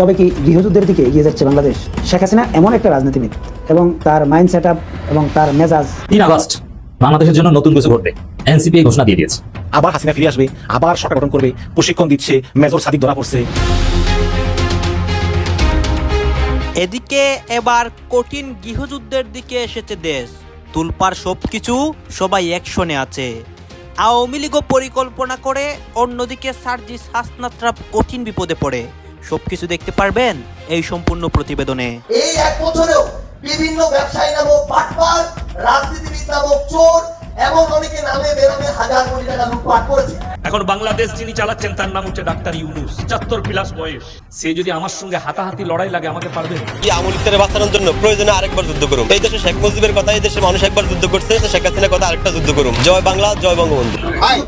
তবে কি গৃহযুদ্ধের দিকে এগিয়ে যাচ্ছে বাংলাদেশ? শেখ হাসিনা এমন একটা রাজনীতিবিদ এবং তার মাইন্ড সেট এবং তার মেজাজ তিন আগস্ট বাংলাদেশের জন্য নতুন কিছু ঘটবে। এনসিপি ঘোষণা দিয়ে দিয়েছে। আবার হাসিনা ফিরে আসবে আবার সরকার গঠন করবে প্রশিক্ষণ দিচ্ছে মেজর সাদিক ধরা পড়ছে। এদিকে এবার কঠিন গৃহযুদ্ধের দিকে এসেছে দেশ। তুলপার সবকিছু সবাই একশনে আছে। আওয়ামী লীগও পরিকল্পনা করে অন্যদিকে সার্জিস হাসনাত্রা কঠিন বিপদে পড়ে। সবকিছু দেখতে পারবেন এই সম্পূর্ণ প্রতিবেদনে। এই এক বছরেও বিভিন্ন ব্যবসায়ী নামক পাটপার রাজনীতিবিদ নামক চোর এমন অনেকে নামে বেরোবে হাজার কোটি টাকা লুটপাট করেছে। এখন বাংলাদেশ যিনি চালাচ্ছেন তার নাম হচ্ছে ডাক্তার ইউনুস চাত্তর প্লাস বয়স। সে যদি আমার সঙ্গে হাতাহাতি লড়াই লাগে আমাকে পারবে? কি আমলিকদের বাঁচানোর জন্য প্রয়োজনে আরেকবার যুদ্ধ করুন। এই দেশে শেখ মুজিবের কথা এই দেশের মানুষ একবার যুদ্ধ করছে শেখ হাসিনার কথা আরেকটা যুদ্ধ করুন। জয় বাংলা জয় বঙ্গবন্ধু। ভাই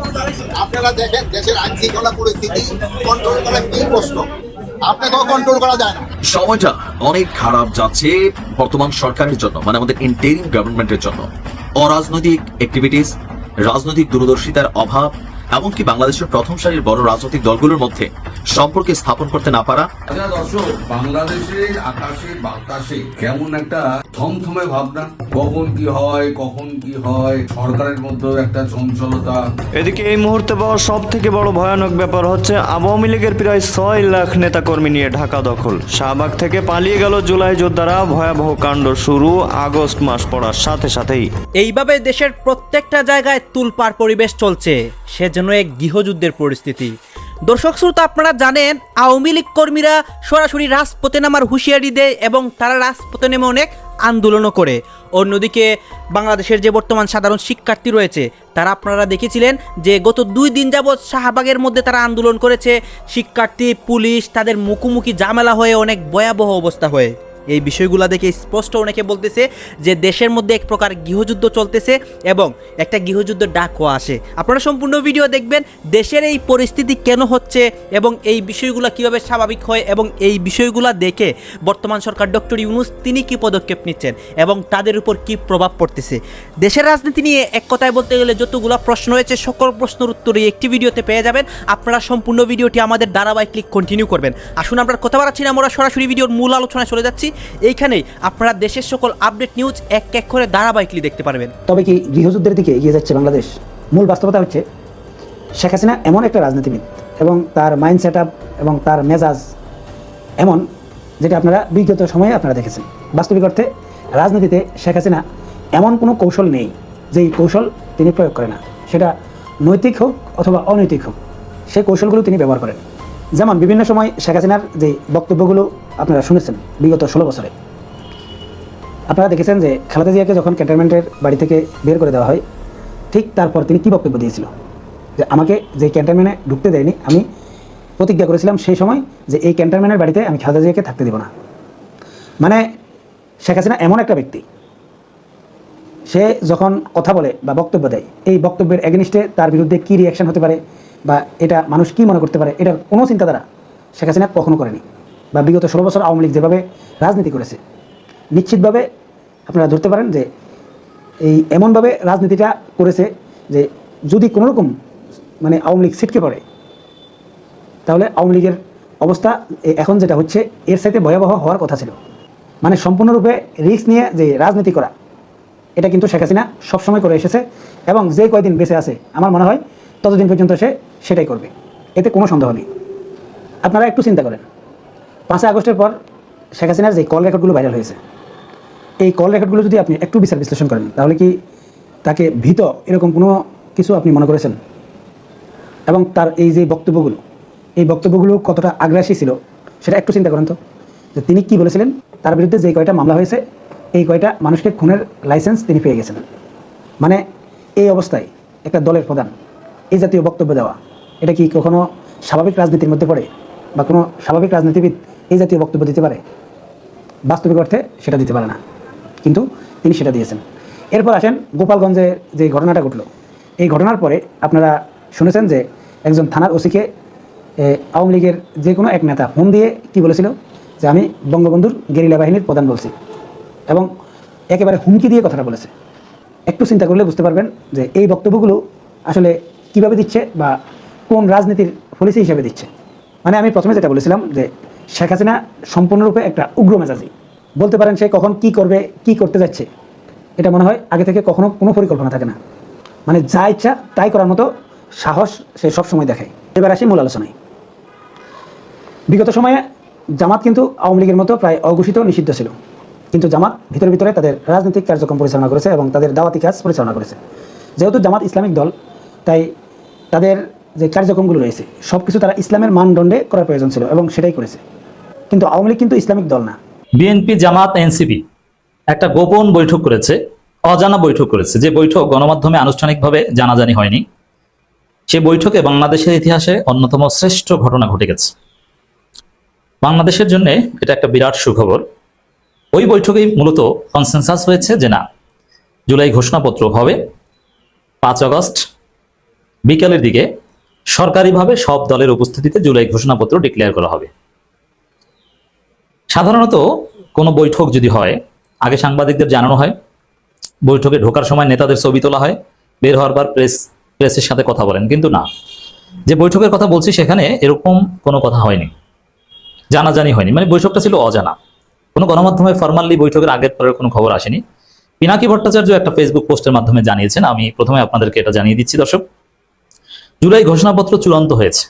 আপনারা দেখেন দেশের আইন শৃঙ্খলা পরিস্থিতি কন্ট্রোল করা কি কষ্ট সময়টা অনেক খারাপ যাচ্ছে বর্তমান সরকারের জন্য মানে আমাদের ইন্টেরিম গভর্নমেন্টের জন্য। অরাজনৈতিক অ্যাক্টিভিটিস রাজনৈতিক দূরদর্শিতার অভাব এমনকি বাংলাদেশের প্রথম সারির বড় রাজনৈতিক দলগুলোর মধ্যে সম্পর্কে স্থাপন করতে না পারা আচ্ছা দর্শক বাংলাদেশের আকাশে বাতাসে কেমন একটা থমথমে ভাবনা। কখন কি হয় কখন কি হয় সরকারের মধ্যেও একটা চঞ্চলতা। এদিকে এই মুহূর্তে পাওয়া সব থেকে বড় ভয়ানক ব্যাপার হচ্ছে আওয়ামী লীগের প্রায় ছয় লাখ নেতাকর্মী নিয়ে ঢাকা দখল। শাহবাগ থেকে পালিয়ে গেল জুলাই যোদ্ধারা ভয়াবহ কাণ্ড শুরু আগস্ট মাস পড়ার সাথে সাথেই। এইভাবে দেশের প্রত্যেকটা জায়গায় তুলপার পরিবেশ চলছে। সেজন্য এক গৃহযুদ্ধের পরিস্থিতি। দর্শক শ্রোতা, আপনারা জানেন, আওয়ামী লীগ কর্মীরা সরাসরি রাজপথে নামার হুঁশিয়ারি দেয় এবং তারা রাজপথে নেমে অনেক আন্দোলনও করে। অন্যদিকে বাংলাদেশের যে বর্তমান সাধারণ শিক্ষার্থী রয়েছে, তারা আপনারা দেখেছিলেন যে গত দুই দিন যাবৎ শাহবাগের মধ্যে তারা আন্দোলন করেছে। শিক্ষার্থী, পুলিশ, তাদের মুখোমুখি ঝামেলা হয়ে অনেক ভয়াবহ অবস্থা হয়ে। এই বিষয়গুলো দেখে স্পষ্ট অনেকে বলতেছে যে দেশের মধ্যে এক প্রকার গৃহযুদ্ধ চলতেছে এবং একটা গৃহযুদ্ধ ডাকও আসে। আপনারা সম্পূর্ণ ভিডিও দেখবেন, দেশের এই পরিস্থিতি কেন হচ্ছে এবং এই বিষয়গুলো কীভাবে স্বাভাবিক হয় এবং এই বিষয়গুলো দেখে বর্তমান সরকার ডক্টর ইউনুস তিনি কি পদক্ষেপ নিচ্ছেন এবং তাদের উপর কি প্রভাব পড়তেছে? দেশের রাজনীতি নিয়ে এক কথায় বলতে গেলে যতগুলো প্রশ্ন রয়েছে, সকল প্রশ্নের উত্তর এই একটি ভিডিওতে পেয়ে যাবেন। আপনারা সম্পূর্ণ ভিডিওটি আমাদের ধারাবাহিক ক্লিক কন্টিনিউ করবেন। আসুন, আমরা কথা বাড়াচ্ছি না, আমরা সরাসরি ভিডিওর মূল আলোচনায় চলে যাচ্ছি। এইখানেই আপনারা দেশের সকল আপডেট নিউজ এক এক করে ধারাবাহিকলি দেখতে পারবেন। তবে কি গৃহযুদ্ধের দিকে এগিয়ে যাচ্ছে বাংলাদেশ? মূল বাস্তবতা হচ্ছে শেখ হাসিনা এমন একটা রাজনীতিবিদ এবং তার মাইন্ড সেট আপ এবং তার মেজাজ এমন যেটা আপনারা বিগত সময়ে আপনারা দেখেছেন। বাস্তবিক অর্থে রাজনীতিতে শেখ হাসিনা এমন কোনো কৌশল নেই যেই কৌশল তিনি প্রয়োগ করেন না। সেটা নৈতিক হোক অথবা অনৈতিক হোক, সেই কৌশলগুলো তিনি ব্যবহার করেন। যেমন বিভিন্ন সময় শেখ হাসিনার যে বক্তব্যগুলো আপনারা শুনেছেন, বিগত ষোলো বছরে। আপনারা দেখেছেন যে খালেদা জিয়াকে যখন ক্যান্টনমেন্টের বাড়ি থেকে বের করে দেওয়া হয়, ঠিক তারপর তিনি কী বক্তব্য দিয়েছিল? যে আমাকে যে ক্যান্টনমেন্টে ঢুকতে দেয়নি, আমি প্রতিজ্ঞা করেছিলাম সেই সময় যে এই ক্যান্টনমেন্টের বাড়িতে আমি খালেদা জিয়াকে থাকতে দেব না। মানে শেখ হাসিনা এমন একটা ব্যক্তি, সে যখন কথা বলে বা বক্তব্য দেয়, এই বক্তব্যের এগেনিস্টে তার বিরুদ্ধে কী রিয়াকশন হতে পারে বা এটা মানুষ কী মনে করতে পারে এটার কোনো চিন্তাধারা শেখ হাসিনা কখনো করেনি। বা বিগত ষোলো বছর আওয়ামী লীগ যেভাবে রাজনীতি করেছে, নিশ্চিতভাবে আপনারা ধরতে পারেন যে এই এমনভাবে রাজনীতিটা করেছে যে যদি কোনোরকম মানে আওয়ামী লীগ ছিটকে পড়ে, তাহলে আওয়ামী লীগের অবস্থা এখন যেটা হচ্ছে, এর সাথে ভয়াবহ হওয়ার কথা ছিল। মানে সম্পূর্ণরূপে রিস্ক নিয়ে যে রাজনীতি করা, এটা কিন্তু শেখ হাসিনা সবসময় করে এসেছে এবং যে কয়দিন বেঁচে আছে, আমার মনে হয় ততদিন পর্যন্ত সে সেটাই করবে। এতে কোনো সন্দেহ নেই। আপনারা একটু চিন্তা করেন। পাঁচই আগস্টের পর শেখ হাসিনার যে কল রেকর্ডগুলো ভাইরাল হয়েছে, এই কল রেকর্ডগুলো যদি আপনি একটু বিচার বিশ্লেষণ করেন, তাহলে কি তাকে ভীত এরকম কোনো কিছু আপনি মনে করেছেন? এবং তার এই যে বক্তব্যগুলো, এই বক্তব্যগুলো কতটা আগ্রাসী ছিল, সেটা একটু চিন্তা করেন তো। যে তিনি কি বলেছিলেন? তার বিরুদ্ধে যে কয়টা মামলা হয়েছে, এই কয়টা মানুষকে খুনের লাইসেন্স তিনি পেয়ে গেছেন। মানে এই অবস্থায় একটা দলের প্রধান, এই জাতীয় বক্তব্য দেওয়া, এটা কি কখনো স্বাভাবিক রাজনীতির মধ্যে পড়ে? বা কোনো স্বাভাবিক রাজনীতিবিদ এই জাতীয় বক্তব্য দিতে পারে। বাস্তবিক অর্থে সেটা দিতে পারে না। কিন্তু তিনি সেটা দিয়েছেন। এরপর আসেন গোপালগঞ্জে যে ঘটনাটা ঘটলো। এই ঘটনার পরে আপনারা শুনেছেন যে একজন থানার ওসিকে আওয়ামী লীগের যে কোনো এক নেতা ফোন দিয়ে কি বলেছিল? যে আমি বঙ্গবন্ধুর গেরিলা বাহিনীর প্রধান বলছি। এবং একেবারে হুমকি দিয়ে কথাটা বলেছে। একটু চিন্তা করলে বুঝতে পারবেন যে এই বক্তব্যগুলো আসলে কীভাবে দিচ্ছে বা কোন রাজনীতির পলিসি হিসেবে দিচ্ছে। মানে আমি প্রথমে যেটা বলেছিলাম যে শেখ হাসিনা সম্পূর্ণরূপে একটা উগ্র মেজাজি বলতে পারেন সে কখন কি করবে, কি করতে যাচ্ছে। এটা মনে হয় আগে থেকে কখনো কোনো পরিকল্পনা থাকে না। মানে যা ইচ্ছা তাই করার মতো সাহস সে সবসময় দেখায়। এবার আসি মূল আলোচনায়। বিগত সময়ে জামাত কিন্তু আওয়ামী লীগের মতো প্রায় অঘোষিত নিষিদ্ধ ছিল। কিন্তু জামাত ভিতরে ভিতরে তাদের রাজনৈতিক কার্যক্রম পরিচালনা করেছে এবং তাদের দাওয়াতি কাজ পরিচালনা করেছে। যেহেতু জামাত ইসলামিক দল, তাই তাদের যে কার্যক্রমগুলো রয়েছে সব কিছু তারা ইসলামের মানদণ্ডে করার প্রয়োজন ছিল এবং সেটাই করেছে। কিন্তু আওয়ামী লীগ কিন্তু ইসলামিক দল না। বিএনপি, জামাত, এনসিপি একটা গোপন বৈঠক করেছে, অজানা বৈঠক করেছে। যে বৈঠক গণমাধ্যমে আনুষ্ঠানিকভাবে জানাজানি হয়নি, সে বৈঠকে বাংলাদেশের ইতিহাসে অন্যতম শ্রেষ্ঠ ঘটনা ঘটে গেছে। বাংলাদেশের জন্য এটা একটা বিরাট সুখবর। ওই বৈঠকেই মূলত কনসেনসাস হয়েছে যে না, জুলাই ঘোষণাপত্র হবে, পাঁচ আগস্ট বিকেলের দিকে সরকারিভাবে সব দলের উপস্থিতিতে জুলাই ঘোষণাপত্র ডিক্লেয়ার করা হবে। সাধারণত কোনো বৈঠক যদি হয়, আগে সাংবাদিকদের জানানো হয়, বৈঠকে ঢোকার সময় নেতাদের ছবি তোলা হয়, বের হওয়ার পর প্রেস, প্রেসের সাথে কথা বলেন, কিন্তু না। যে বৈঠকের কথা বলছি সেখানে এরকম কোনো কথা হয়নি, জানাজানি হয়নি। মানে বৈঠকটা ছিল অজানা। কোনো গণমাধ্যমে ফরমালি বৈঠকের আগের পরের কোনো খবর আসেনি। পিনাকি ভট্টাচার্য একটা ফেসবুক পোস্টের মাধ্যমে জানিয়েছেন, আমি প্রথমে আপনাদেরকে এটা জানিয়ে দিচ্ছি, দর্শক। জুলাই ঘোষণাপত্র চূড়ান্ত হয়েছে।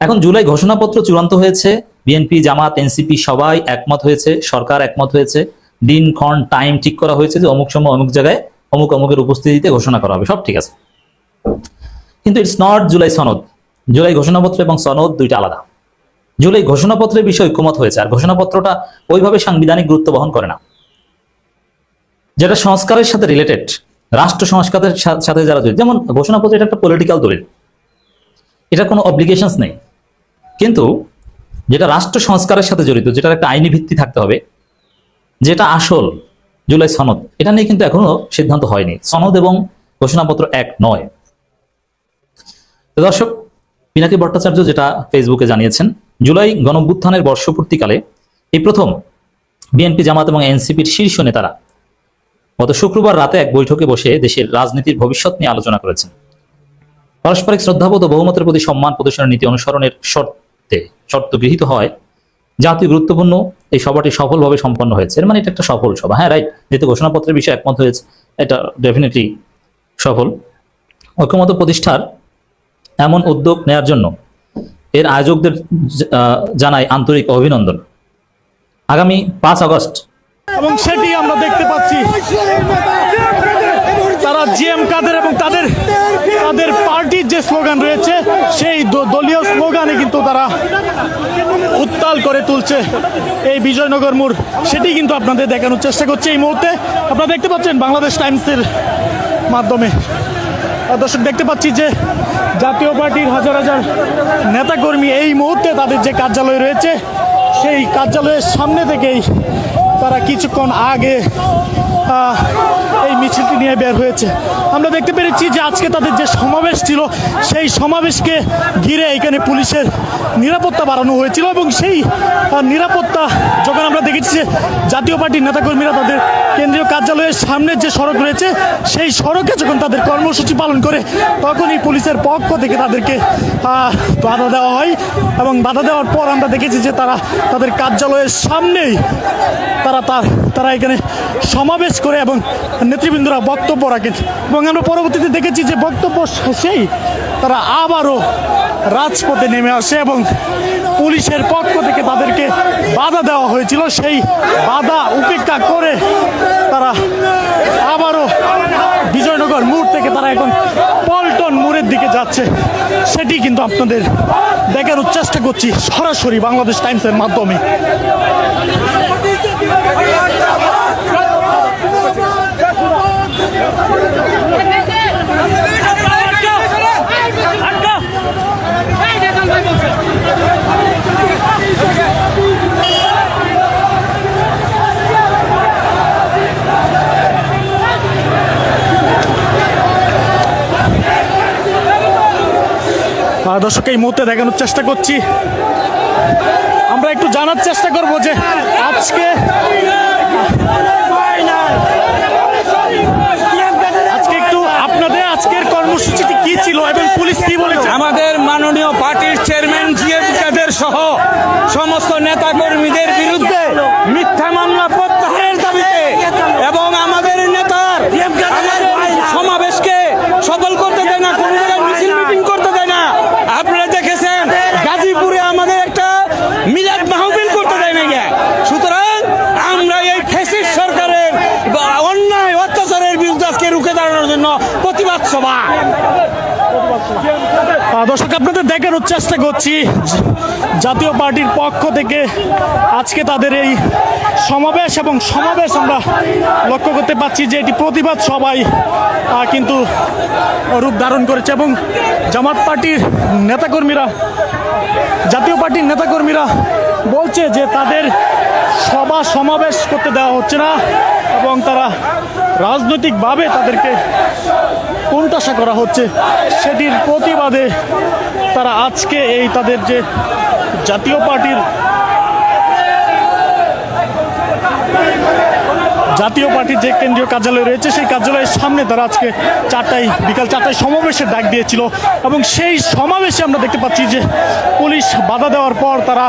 এখন জুলাই ঘোষণাপত্র চূড়ান্ত হয়েছে বিএনপি, জামাত, এনসিপি সবাই একমত হয়েছে, সরকার একমত হয়েছে। দিন, ক্ষণ টাইম ঠিক করা হয়েছে যে অমুক সময় অমুক জায়গায় অমুক অমুকের উপস্থিতিতে ঘোষণা করা হবে। সব ঠিক আছে। কিন্তু ইটস নট জুলাই সনদ। জুলাই ঘোষণাপত্র এবং সনদ দুইটা আলাদা। জুলাই ঘোষণাপত্রের বিষয়ে ঐক্যমত হয়েছে, আর ঘোষণাপত্রটা ওইভাবে সাংবিধানিক গুরুত্ব বহন করে না। যেটা সংস্কারের সাথে রিলেটেড রাষ্ট্র সংস্কারের সাথে যারা জড়িত, যেমন ঘোষণাপত্র এটা একটা পলিটিক্যাল দলিল। এটা কোনো অব্লিগেশনস নেই। কিন্তু যেটা রাষ্ট্র সংস্কারের সাথে জড়িত, যেটার একটা আইনি ভিত্তি থাকতে হবে, যেটা আসল জুলাই সনদ, এটা নিয়ে কিন্তু এখনও সিদ্ধান্ত হয়নি। সনদ এবং ঘোষণাপত্র এক নয়। দর্শক, পিনাকি ভট্টাচার্য যেটা ফেসবুকে জানিয়েছেন, জুলাই গণভ্যুত্থানের বর্ষপূর্তিকালে এই প্রথম বিএনপি জামাত এবং এনসিপির শীর্ষ নেতারা গত শুক্রবার রাতে এক বৈঠকে বসে দেশের রাজনীতির ভবিষ্যৎ নিয়ে আলোচনা করেছেন। পারস্পরিক শ্রদ্ধাবোধ ও বহুমতের প্রতি সম্মান প্রদর্শনের নীতি অনুসরণের শর্তে শর্ত গৃহীত হয় জাতীয় গুরুত্বপূর্ণ এই সভাটি সফলভাবে সম্পন্ন হয়েছে। মানে এটা একটা সফল সভা। হ্যাঁ রাইট যেহেতু ঘোষণাপত্রের বিষয়ে একমত হয়েছে, এটা ডেফিনেটলি সফল। ঐক্যমত প্রতিষ্ঠার এমন উদ্যোগ নেয়ার জন্য এর আয়োজকদের জানাই আন্তরিক অভিনন্দন। আগামী পাঁচ আগস্ট এবং সেটি আমরা দেখতে পাচ্ছি। তারা জিএম কাদের এবং তাদের তাদের পার্টির যে স্লোগান রয়েছে, সেই দলীয় স্লোগানে কিন্তু তারা উত্তাল করে তুলছে এই বিজয়নগর মোড়। সেটি কিন্তু আপনাদের দেখানোর চেষ্টা করছে এই মুহূর্তে। আপনারা দেখতে পাচ্ছেন বাংলাদেশ টাইমসের মাধ্যমে। দর্শক, দেখতে পাচ্ছি যে জাতীয় পার্টির হাজার হাজার নেতাকর্মী এই মুহূর্তে তাদের যে কার্যালয় রয়েছে, সেই কার্যালয়ের সামনে থেকেই তারা কিছুক্ষণ আগে এই মিছিলটি নিয়ে বের হয়েছে। আমরা দেখতে পেরেছি যে আজকে তাদের যে সমাবেশ ছিল, সেই সমাবেশকে ঘিরে এখানে পুলিশের নিরাপত্তা বাড়ানো হয়েছিল এবং সেই নিরাপত্তা যখন আমরা দেখেছি যে জাতীয় পার্টির নেতাকর্মীরা তাদের কেন্দ্রীয় কার্যালয়ের সামনে যে সড়ক রয়েছে, সেই সড়কে যখন তাদের কর্মসূচি পালন করে তখনই পুলিশের পক্ষ থেকে তাদেরকে বাধা দেওয়া হয় এবং বাধা দেওয়ার পর আমরা দেখেছি যে তারা তাদের কার্যালয়ের সামনেই তারা তার, তারা এখানে সমাবেশ করে এবং নেতৃবৃন্দরা বক্তব্য রাখেন এবং আমরা পরবর্তীতে দেখেছি যে বক্তব্য শেষেই তারা আবারও রাজপথে নেমে আসে এবং পুলিশের পক্ষ থেকে তাদেরকে বাধা দেওয়া হয়েছিল। সেই বাধা উপেক্ষা করে তারা আবারও বিজয়নগর মোড় থেকে তারা এখন পল্টন মোড়ের দিকে যাচ্ছে। সেটি কিন্তু আপনাদের দেখানোর চেষ্টা করছি সরাসরি বাংলাদেশ টাইমসের মাধ্যমে। দর্শক এই মুহূর্তে দেখানোর চেষ্টা করছি। আমরা একটু জানার চেষ্টা করব যে আজকে একটু আপনাদের আজকের কর্মসূচিটি কি ছিল এবং পুলিশ কি বলেছে? আমাদের মাননীয় পার্টির চেয়ারম্যান জিএম কাদের সহ সমস্ত নেতাকর্মীদের বিরুদ্ধে মিথ্যা মামলা প্রত্যাহারের দাবিতে এবং আমাদের নেতার আমাদের সমাবেশকে সফল করতে দেয় না কোনো জায়গায় মিছিল মিটিং করতে দেয় না আপনারা দেখেছেন গাজীপুরে আমাদের একটা মিলাদ মাহফিল করতে দেয় না গিয়া সুতরাং আমরা এই ফেসিস সরকারের বা অন্যায় অত্যাচারের বিরুদ্ধে আজকে রুখে দাঁড়ানোর জন্য প্রতিবাদ সভা দর্শক আপনাদের দেখানোর চেষ্টা করছি। জাতীয় পার্টির পক্ষ থেকে আজকে তাদের এই সমাবেশ এবং সমাবেশ আমরা লক্ষ্য করতে পাচ্ছি যে এটি প্রতিবাদ সবাই কিন্তু রূপ ধারণ করেছে এবং জামাত পার্টির নেতাকর্মীরা, জাতীয় পার্টির নেতাকর্মীরা বলছে যে তাদের সভা সমাবেশ করতে দেওয়া হচ্ছে না এবং তারা রাজনৈতিকভাবে তাদেরকে কোণঠাসা করা হচ্ছে। সেটির প্রতিবাদে তারা আজকে এই তাদের যে জাতীয় পার্টির জাতীয় পার্টির যে কেন্দ্রীয় কার্যালয় রয়েছে, সেই কার্যালয়ের সামনে তারা আজকে চারটায়, বিকাল চারটায় সমাবেশের ডাক দিয়েছিল এবং সেই সমাবেশে আমরা দেখতে পাচ্ছি যে পুলিশ বাধা দেওয়ার পর তারা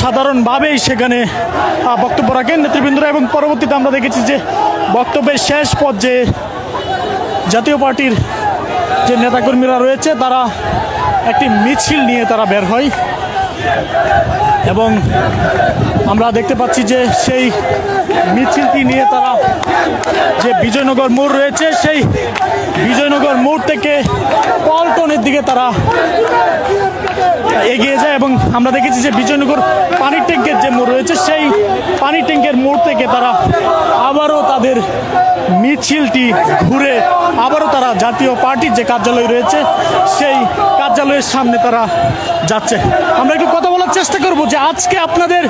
সাধারণভাবেই সেখানে বক্তব্য রাখেন নেতৃবৃন্দরা এবং পরবর্তীতে আমরা দেখেছি যে বক্তব্যের শেষ পর্যায়ে জাতীয় পার্টির যে নেতাকর্মীরা রয়েছে, তারা একটি মিছিল নিয়ে তারা বের হয়। এবং আমরা দেখতে পাচ্ছি যে সেই মিছিলটি নিয়ে তারা যে বিজয়নগর মোড় রয়েছে, সেই বিজয়নগর মোড় থেকে পল্টনের দিকে তারা এগিয়ে যায় এবং আমরা দেখেছি যে বিজয়নগর পানির ট্যাঙ্কের যে মোড় রয়েছে, সেই পানির ট্যাঙ্কের মোড় থেকে তারা আবারও তাদের মিছিলটি ঘুরে আবারও তারা জাতীয় পার্টির যে কার্যালয় রয়েছে, সেই কার্যালয়ের সামনে তারা যাচ্ছে। আমরা একটু কথা বলার চেষ্টা করব যে আজকে আপনাদের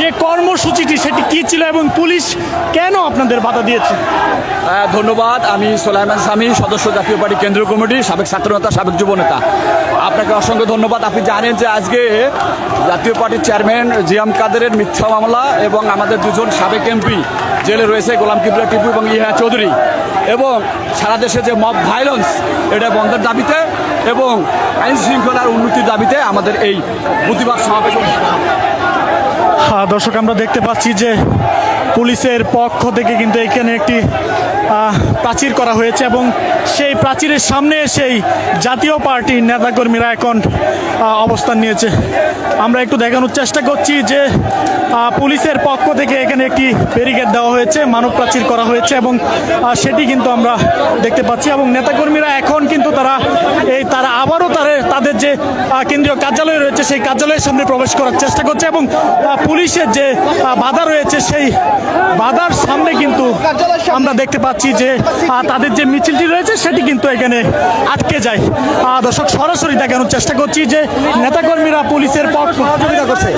যে কর্মসূচিটি সেটি কি ছিল এবং পুলিশ কেন আপনাদের বাধা দিয়েছে? ধন্যবাদ। আমি সোলাইমান সামি, সদস্য জাতীয় পার্টি কেন্দ্রীয় কমিটি, সাবেক ছাত্রনেতা সাবেক যুব নেতা। আপনাকে অসংখ্য ধন্যবাদ। আপনি জানেন যে আজকে জাতীয় পার্টির চেয়ারম্যান জিয়াম কাদেরের মিথ্যা মামলা এবং আমাদের দুজন সাবেক এমপি জেলে রয়েছে, গোলাম কিবরা টিপু এবং ইহা চৌধুরী। এবং সারা দেশে যে মব ভাইলেন্স এটা বন্ধের দাবিতে এবং আইন শৃঙ্খলার উন্নতির দাবিতে আমাদের এই প্রতিবাদ সমাবেশ দর্শক আমরা দেখতে পাচ্ছি যে পুলিশের পক্ষ থেকে কিন্তু এখানে একটি প্রাচীর করা হয়েছে এবং সেই প্রাচীরের সামনে সেই জাতীয় পার্টির নেতাকর্মীরা এখন অবস্থান নিয়েছে। আমরা একটু দেখানোর চেষ্টা করছি যে পুলিশের পক্ষ থেকে এখানে একটি ব্যারিকেড দেওয়া হয়েছে মানব প্রাচীর করা হয়েছে এবং সেটি কিন্তু আমরা দেখতে পাচ্ছি এবং নেতাকর্মীরা এখন কিন্তু তারা এই তারা আবারও তাদের তাদের যে কেন্দ্রীয় কার্যালয় রয়েছে সেই কার্যালয়ের সামনে প্রবেশ করার চেষ্টা করছে এবং আহ, পুলিশের যে বাধা রয়েছে সেই বাধার সামনে কিন্তু আমরা দেখতে পাচ্ছি যে তাদের যে মিছিলটি রয়েছে সেটি কিন্তু এখানে আটকে যায়। দর্শক সরাসরি দেখানোর চেষ্টা করছি যে নেতাকর্মীরা পুলিশের পক্ষ সহযোগিতা করছে।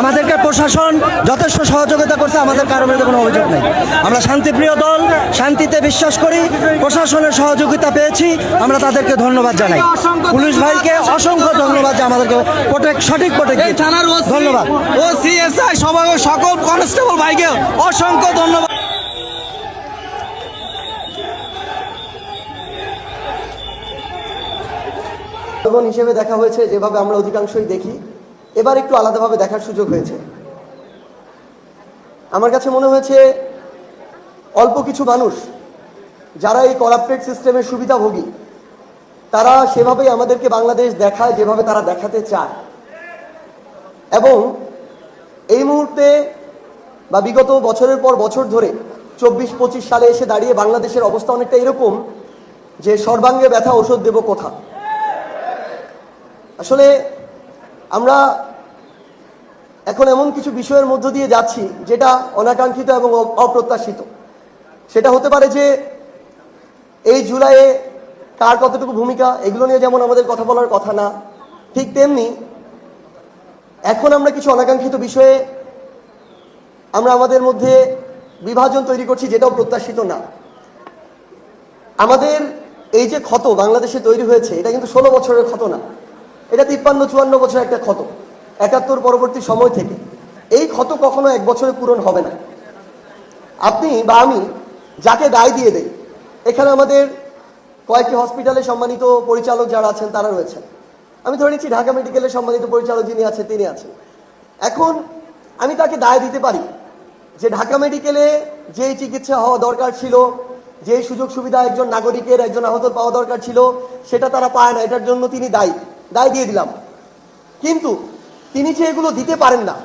আমাদেরকে প্রশাসন যথেষ্ট সহযোগিতা করছে আমাদের কারোর বিরুদ্ধে কোনো অভিযোগ নেই। আমরা শান্তিপ্রিয় দল শান্তিতে বিশ্বাস করি প্রশাসনের সহযোগিতা পেয়েছি আমরা তাদেরকে ধন্যবাদ জানাই। পুলিশ ভাইকে অসংখ্য ধন্যবাদ যে আমাদেরকে প্রোটেক্ট সঠিক প্রোটেক্ট ধন্যবাদ। ও সিএসআই সবাই সকল কনস্টেবল ভাইকে অসংখ্য ধন্যবাদ। হিসেবে দেখা হয়েছে, যেভাবে আমরা অধিকাংশই দেখি। এবার একটু আলাদাভাবে দেখার সুযোগ হয়েছে। আমার কাছে মনে হয়েছে, অল্প কিছু মানুষ, যারা এই করাপ্টেড সিস্টেমের সুবিধাভোগী, তারা সেভাবেই আমাদেরকে বাংলাদেশ দেখায়, যেভাবে তারা দেখাতে চায়। এবং এই মুহূর্তে বা বিগত বছরের পর বছর ধরে চব্বিশ, পঁচিশ সালে এসে দাঁড়িয়ে বাংলাদেশের অবস্থা অনেকটা এরকম যে সর্বাঙ্গে ব্যথা ওষুধ দেব কোথা? আসলে আমরা এখন এমন কিছু বিষয়ের মধ্য দিয়ে যাচ্ছি যেটা অনাকাঙ্ক্ষিত এবং অপ্রত্যাশিত। সেটা হতে পারে যে এই জুলাইয়ে কার কতটুকু ভূমিকা, এগুলো নিয়ে যেমন আমাদের কথা বলার কথা না, ঠিক তেমনি এখন আমরা কিছু অনাকাঙ্ক্ষিত বিষয়ে আমরা আমাদের মধ্যে বিভাজন তৈরি করছি যেটাও প্রত্যাশিত না। আমাদের এই যে ক্ষত বাংলাদেশে তৈরি হয়েছে, এটা কিন্তু ষোলো বছরের ক্ষত না। এটা তিপ্পান্ন, চুয়ান্ন বছর একটা ক্ষত, একাত্তর পরবর্তী সময় থেকে। এই ক্ষত কখনো এক বছরে পূরণ হবে না। আপনি বা আমি যাকে দায় দিয়ে দেই, এখানে আমাদের কয়েকটি হসপিটালে সম্মানিত পরিচালক যারা আছেন, তারা রয়েছেন। আমি ধরে নিচ্ছি ঢাকা মেডিকেলের সম্মানিত পরিচালক যিনি আছেন, তিনি আছেন। এখন আমি তাকে দায় দিতে পারি যে ঢাকা মেডিকেলে যে চিকিৎসা হওয়া দরকার ছিল যে সুযোগ সুবিধা একজন নাগরিকের, একজন আহত পাওয়া দরকার ছিল, সেটা তারা পায় না। এটার জন্য তিনি দায়ী, দায় দিয়ে দিলাম। কিন্তু তিনি যে এগুলো দিতে পারেন না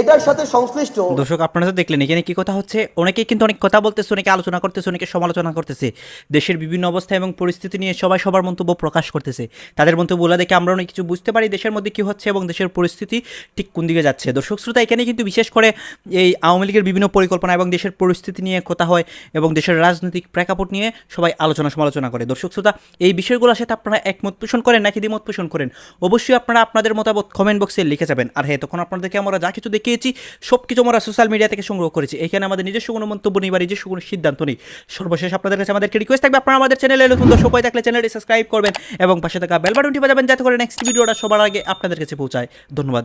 এটার সাথে সংশ্লিষ্ট দর্শক, আপনারা তো দেখলেন, এখানে কি কথা হচ্ছে? অনেকেই কিন্তু অনেক কথা বলতেছে, অনেকে আলোচনা করতেছে, অনেকে সমালোচনা করতেছে। দেশের বিভিন্ন অবস্থা এবং পরিস্থিতি নিয়ে সবাই সবার মন্তব্য প্রকাশ করতেছে। তাদের মন্তব্যগুলো দেখে আমরা অনেক কিছু বুঝতে পারি দেশের মধ্যে কি হচ্ছে এবং দেশের পরিস্থিতি ঠিক কোন দিকে যাচ্ছে। দর্শক, শ্রোতা, এখানে কিন্তু বিশেষ করে এই আওয়ামী লীগের বিভিন্ন পরিকল্পনা এবং দেশের পরিস্থিতি নিয়ে কথা হয় এবং দেশের রাজনৈতিক প্রেক্ষাপট নিয়ে সবাই আলোচনা সমালোচনা করে। দর্শক, শ্রোতা, এই বিষয়গুলোর সাথে আপনারা একমত পোষণ করেন নাকি দ্বিমত পোষণ করেন? অবশ্যই আপনারা আপনাদের মতামত কমেন্ট বক্সে লিখে যাবেন। আর হ্যাঁ তখন আপনাদেরকে আমরা যা কিছু দেখিয়েছি সব কিছু আমরা সোশ্যাল মিডিয়া থেকে সংগ্রহ করেছি। এখানে আমাদের নিজস্ব কোনো মন্তব্য নেই বা নিজস্ব কোনো সিদ্ধান্ত নেই। সর্বশেষ আপনাদের কাছে আমাদেরকে রিকোয়েস্ট থাকবে, আপনারা আমাদের চ্যানেলে নতুন দর্শক হয়ে থাকলে চ্যানেলটি সাবস্ক্রাইব করবেন এবং পাশে থাকা বেল বাটনটি বাজাবেন, যাতে করে নেক্সট ভিডিওটা সবার আগে আপনাদের কাছে পৌঁছায়। ধন্যবাদ।